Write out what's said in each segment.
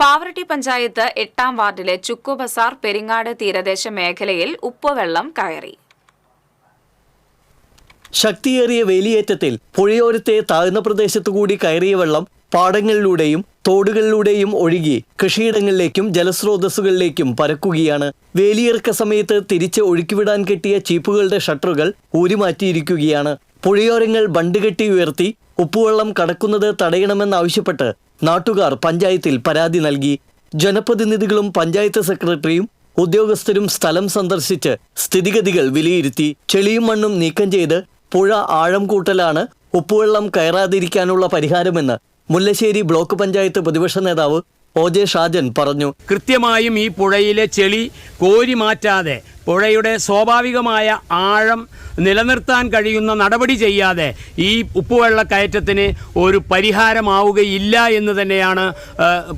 പാവറട്ടി പഞ്ചായത്ത് എട്ടാം വാർഡിലെ ചുക്കു ബസാർ പെരിങ്ങാട് തീരദേശ മേഖലയിൽ ഉപ്പുവെള്ളം കയറി. ശക്തിയേറിയ വേലിയേറ്റത്തിൽ പുഴയോരത്തെ താഴ്ന്ന പ്രദേശത്തുകൂടി കയറിയ വെള്ളം പാടങ്ങളിലൂടെയും തോടുകളിലൂടെയും ഒഴുകി കൃഷിയിടങ്ങളിലേക്കും ജലസ്രോതസ്സുകളിലേക്കും പരക്കുകയാണ്. വേലിയിറക്ക സമയത്ത് തിരിച്ച് ഒഴുക്കിവിടാൻ കെട്ടിയ ചീപ്പുകളുടെ ഷട്ടറുകൾ ഊരിമാറ്റിയിരിക്കുകയാണ്. പുഴയോരങ്ങൾ ബണ്ട് കെട്ടി ഉയർത്തി ഉപ്പുവെള്ളം കടക്കുന്നത് തടയണമെന്നാവശ്യപ്പെട്ട് നാട്ടുകാർ പഞ്ചായത്തിൽ പരാതി നൽകി. ജനപ്രതിനിധികളും പഞ്ചായത്ത് സെക്രട്ടറിയും ഉദ്യോഗസ്ഥരും സ്ഥലം സന്ദർശിച്ച് സ്ഥിതിഗതികൾ വിലയിരുത്തി. ചെളിയും മണ്ണും നീക്കം ചെയ്ത് പുഴ ആഴം കൂട്ടലാണ് ഉപ്പുവെള്ളം കയറാതിരിക്കാനുള്ള പരിഹാരമെന്ന് മുല്ലശ്ശേരി ബ്ലോക്ക് പഞ്ചായത്ത് പ്രതിപക്ഷ നേതാവ് ഒ ജെ ഷാജൻ പറഞ്ഞു. കൃത്യമായും ഈ പുഴയിലെ ചെളി കോരി മാറ്റാതെ പുഴയുടെ സ്വാഭാവികമായ ആഴം നിലനിർത്താൻ കഴിയുന്ന നടപടി ചെയ്യാതെ ഈ ഉപ്പുവെള്ള കയറ്റത്തിന് ഒരു പരിഹാരമാവുകയില്ല എന്ന് തന്നെയാണ്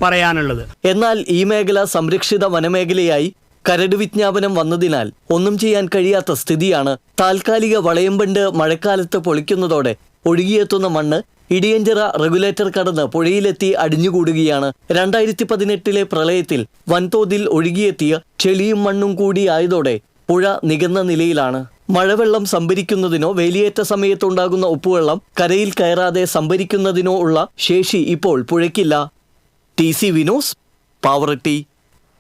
പറയാനുള്ളത്. എന്നാൽ ഈ മേഖല സംരക്ഷിത വനമേഖലയായി കരട് വിജ്ഞാപനം വന്നതിനാൽ ഒന്നും ചെയ്യാൻ കഴിയാത്ത സ്ഥിതിയാണ് താൽക്കാലിക വളയംബണ്ട് മഴക്കാലത്ത് പൊളിക്കുന്നതോടെ ഒഴുകിയെത്തുന്ന മണ്ണ് ഇടിയഞ്ചിറ റെഗുലേറ്റർ കടന്ന് പുഴയിലെത്തി അടിഞ്ഞുകൂടുകയാണ്. രണ്ടായിരത്തി പതിനെട്ടിലെ പ്രളയത്തിൽ വൻതോതിൽ ഒഴുകിയെത്തിയ ചെളിയും മണ്ണും കൂടിയായതോടെ പുഴ നികന്ന നിലയിലാണ്. മഴവെള്ളം സംഭരിക്കുന്നതിനോ വേലിയേറ്റ സമയത്തുണ്ടാകുന്ന ഉപ്പുവെള്ളം കരയിൽ കയറാതെ സംഭരിക്കുന്നതിനോ ഉള്ള ശേഷി ഇപ്പോൾ പുഴയ്ക്കില്ല. T C Vinos Pavaratti.